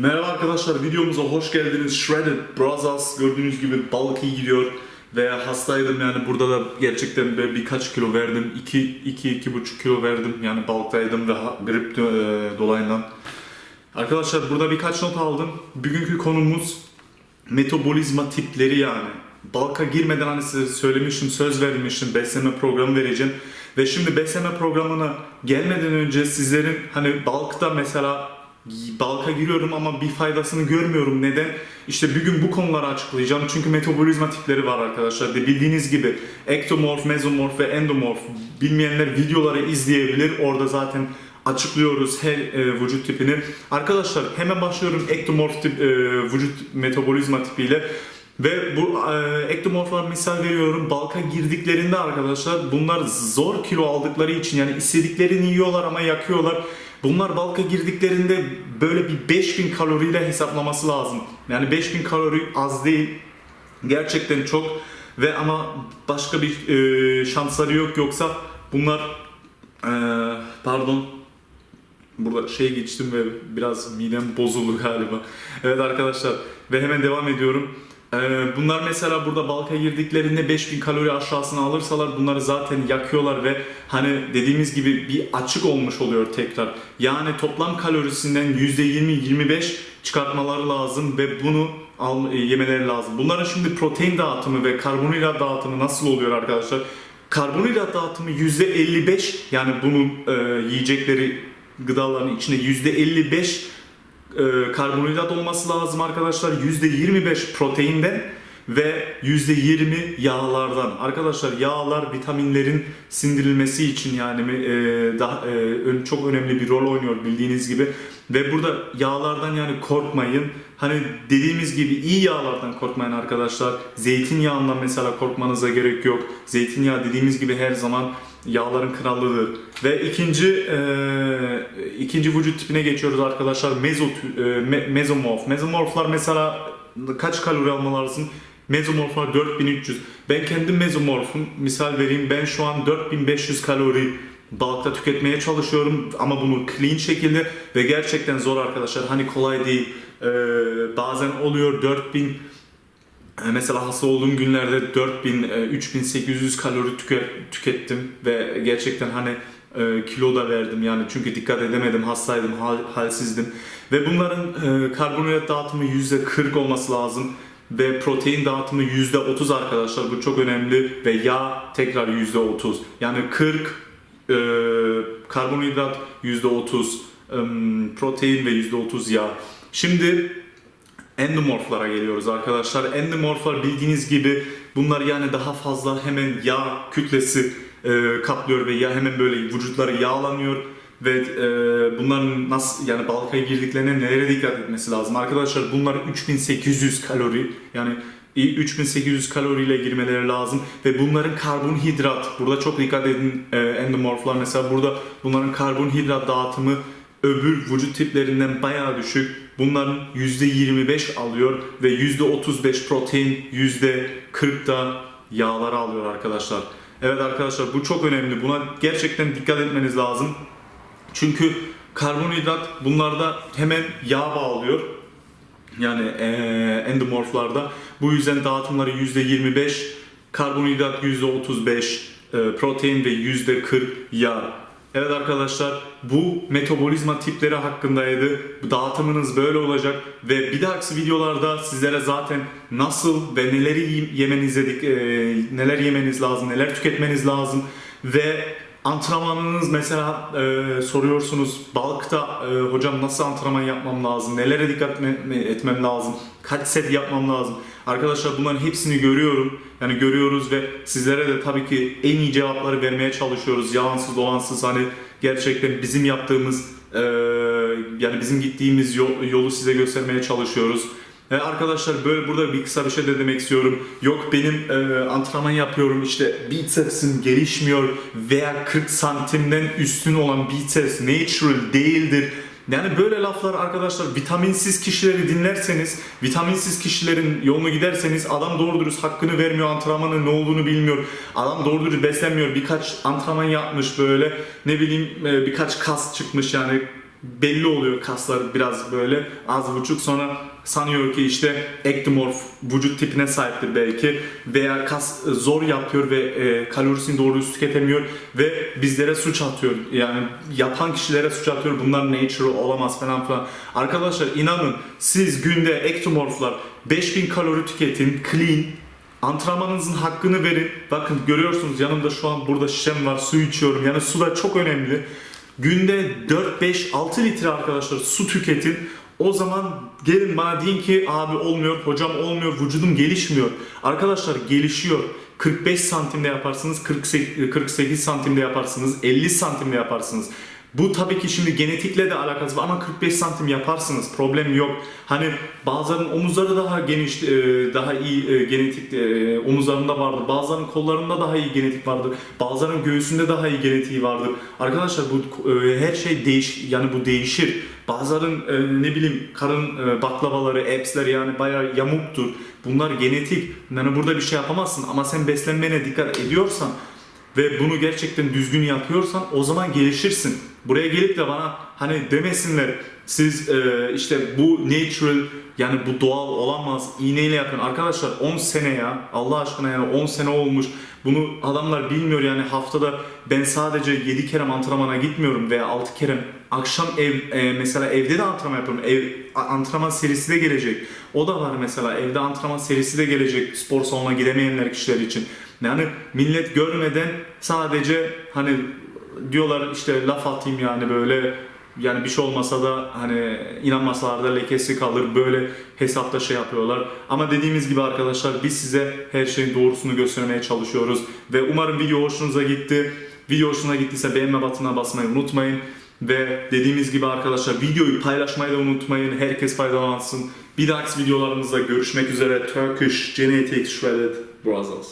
Merhaba arkadaşlar, videomuza hoş geldiniz. Shredded Brothers gördüğünüz gibi balık iyi gidiyor ve hastaydım yani burada da gerçekten böyle birkaç kilo verdim. 2 2 2,5 kilo verdim yani balıktaydım ve grip e, dolayından. Arkadaşlar burada birkaç not aldım. Bugünkü konumuz metabolizma tipleri yani. Balka girmeden hani size söylemiştim, söz vermiştim, besleme programı vereceğim. Ve şimdi besleme programına gelmeden önce sizlerin hani balıkta mesela balka giriyorum ama bir faydasını görmüyorum. Neden? İşte bugün bu konuları açıklayacağım. Çünkü metabolizma tipleri var arkadaşlar. De bildiğiniz gibi ektomorf, mezomorf ve endomorf. Bilmeyenler videoları izleyebilir. Orada zaten açıklıyoruz her e, vücut tipini. Arkadaşlar hemen başlıyorum ektomorf tip, e, vücut metabolizma tipiyle. Ve bu e, ektomorflar misal veriyorum balka girdiklerinde arkadaşlar bunlar zor kilo aldıkları için yani istediklerini yiyorlar ama yakıyorlar. Bunlar balka girdiklerinde böyle bir 5000 kaloriyle hesaplaması lazım. Yani 5000 kalori az değil. Gerçekten çok ve ama başka bir e, şansları yok yoksa bunlar e, pardon Burada şey geçtim ve biraz midem bozuldu galiba. Evet arkadaşlar ve hemen devam ediyorum. Ee, bunlar mesela burada balka girdiklerinde 5000 kalori aşağısına alırsalar bunları zaten yakıyorlar ve hani dediğimiz gibi bir açık olmuş oluyor tekrar. Yani toplam kalorisinden %20-25 çıkartmaları lazım ve bunu e, yemeleri lazım. Bunların şimdi protein dağıtımı ve karbonhidrat dağıtımı nasıl oluyor arkadaşlar? Karbonhidrat dağıtımı %55 yani bunun e, yiyecekleri gıdaların içinde %55 e, karbonhidrat olması lazım arkadaşlar. %25 proteinden ve %20 yağlardan. Arkadaşlar yağlar vitaminlerin sindirilmesi için yani e, daha e, çok önemli bir rol oynuyor bildiğiniz gibi. Ve burada yağlardan yani korkmayın. Hani dediğimiz gibi iyi yağlardan korkmayın arkadaşlar. Zeytinyağından mesela korkmanıza gerek yok. Zeytinyağı dediğimiz gibi her zaman yağların krallıdır. Ve ikinci e, ikinci vücut tipine geçiyoruz arkadaşlar. Mezo, e, me- mezomorf. Mezomorflar mesela kaç kalori almalı lazım? Mezomorflar 4300. Ben kendim mezomorfum. Misal vereyim ben şu an 4500 kalori balıkta tüketmeye çalışıyorum ama bunu clean şekilde ve gerçekten zor arkadaşlar. Hani kolay değil. Ee, bazen oluyor 4000 e, Mesela hasta olduğum günlerde 4000 e, 3800 kalori tüke- tükettim ve gerçekten hani e, kilo da verdim yani çünkü dikkat edemedim hastaydım hal- halsizdim ve bunların e, karbonhidrat dağıtımı %40 olması lazım ve protein dağıtımı %30 arkadaşlar. Bu çok önemli. Ve yağ tekrar %30 yani 40 e, karbonhidrat %30 em, protein ve %30 yağ. Şimdi Endomorflara geliyoruz arkadaşlar. Endomorflar bildiğiniz gibi bunlar yani daha fazla hemen yağ kütlesi e, kaplıyor ve ya hemen böyle vücutları yağlanıyor ve e, bunların nasıl yani balkaya girdiklerine nelere dikkat etmesi lazım arkadaşlar bunlar 3800 kalori yani 3800 kaloriyle girmeleri lazım ve bunların karbonhidrat burada çok dikkat edin e, endomorflar mesela burada bunların karbonhidrat dağıtımı öbür vücut tiplerinden bayağı düşük. Bunların %25 alıyor ve %35 protein, %40 da yağları alıyor arkadaşlar. Evet arkadaşlar bu çok önemli. Buna gerçekten dikkat etmeniz lazım. Çünkü karbonhidrat bunlarda hemen yağ bağlıyor. Yani eee endomorflarda. Bu yüzden dağıtımları %25, karbonhidrat %35, e, protein ve %40 yağ. Evet arkadaşlar bu metabolizma tipleri hakkındaydı. Dağıtımınız böyle olacak ve bir dahaki videolarda sizlere zaten nasıl ve neleri yem- yemeniz dedik, e, neler yemeniz lazım, neler tüketmeniz lazım ve antrenmanınız mesela e, soruyorsunuz balıkta e, hocam nasıl antrenman yapmam lazım, nelere dikkat etme- etmem lazım, kaç set yapmam lazım. Arkadaşlar bunların hepsini görüyorum. Yani görüyoruz ve sizlere de tabii ki en iyi cevapları vermeye çalışıyoruz. Yalansız dolansız hani gerçekten bizim yaptığımız e, yani bizim gittiğimiz yol- yolu size göstermeye çalışıyoruz. E, arkadaşlar böyle burada bir kısa bir şey de demek istiyorum. Yok benim e, antrenman yapıyorum işte bicepsim gelişmiyor veya 40 santimden üstün olan biceps natural değildir. Yani böyle laflar arkadaşlar vitaminsiz kişileri dinlerseniz, vitaminsiz kişilerin yolunu giderseniz adam doğru dürüst hakkını vermiyor, antrenmanın ne olduğunu bilmiyor. Adam doğru dürüst beslenmiyor. Birkaç antrenman yapmış böyle ne bileyim e, birkaç kas çıkmış yani belli oluyor kaslar biraz böyle az buçuk sonra sanıyor ki işte ektomorf vücut tipine sahiptir belki veya kas zor yapıyor ve e, kalorisini doğru tüketemiyor ve bizlere suç atıyor. Yani yapan kişilere suç atıyor. Bunlar natural olamaz falan filan. Arkadaşlar inanın siz günde ektomorflar 5000 kalori tüketin clean Antrenmanınızın hakkını verin. Bakın görüyorsunuz yanımda şu an burada şişem var. Su içiyorum. Yani su da çok önemli. Günde 4, 5, 6 litre arkadaşlar su tüketin. O zaman gelin bana deyin ki abi olmuyor, hocam olmuyor, vücudum gelişmiyor. Arkadaşlar gelişiyor. 45 santimde yaparsınız, 48, 48 santimde yaparsınız, 50 santimde yaparsınız. Bu tabii ki şimdi genetikle de alakası var ama 45 santim yaparsınız problem yok. Hani bazılarının omuzları daha geniş, e, daha iyi e, genetik e, omuzlarında vardır. Bazılarının kollarında daha iyi genetik vardır. Bazılarının göğsünde daha iyi genetiği vardır. Arkadaşlar bu her şey değiş yani bu değişir. Bazıların ne bileyim karın baklavaları, appsler yani bayağı yamuktur. Bunlar genetik. Yani burada bir şey yapamazsın ama sen beslenmene dikkat ediyorsan ve bunu gerçekten düzgün yapıyorsan o zaman gelişirsin. Buraya gelip de bana hani demesinler siz e, işte bu natural yani bu doğal olamaz iğneyle yapın. Arkadaşlar 10 sene ya Allah aşkına yani 10 sene olmuş. Bunu adamlar bilmiyor yani haftada ben sadece 7 kere antrenmana gitmiyorum veya 6 kere akşam ev e, mesela evde de antrenman yapıyorum. Ev antrenman serisi de gelecek. O da var mesela evde antrenman serisi de gelecek spor salonuna gidemeyenler kişiler için. Yani millet görmeden sadece hani diyorlar işte laf atayım yani böyle yani bir şey olmasa da hani inanmasalar da lekesi kalır böyle hesapta şey yapıyorlar. Ama dediğimiz gibi arkadaşlar biz size her şeyin doğrusunu göstermeye çalışıyoruz. Ve umarım video hoşunuza gitti. Video hoşuna gittiyse beğenme butonuna basmayı unutmayın. Ve dediğimiz gibi arkadaşlar videoyu paylaşmayı da unutmayın. Herkes faydalansın. Bir dahaki videolarımızda görüşmek üzere. Turkish Genetics Shredded Brothers.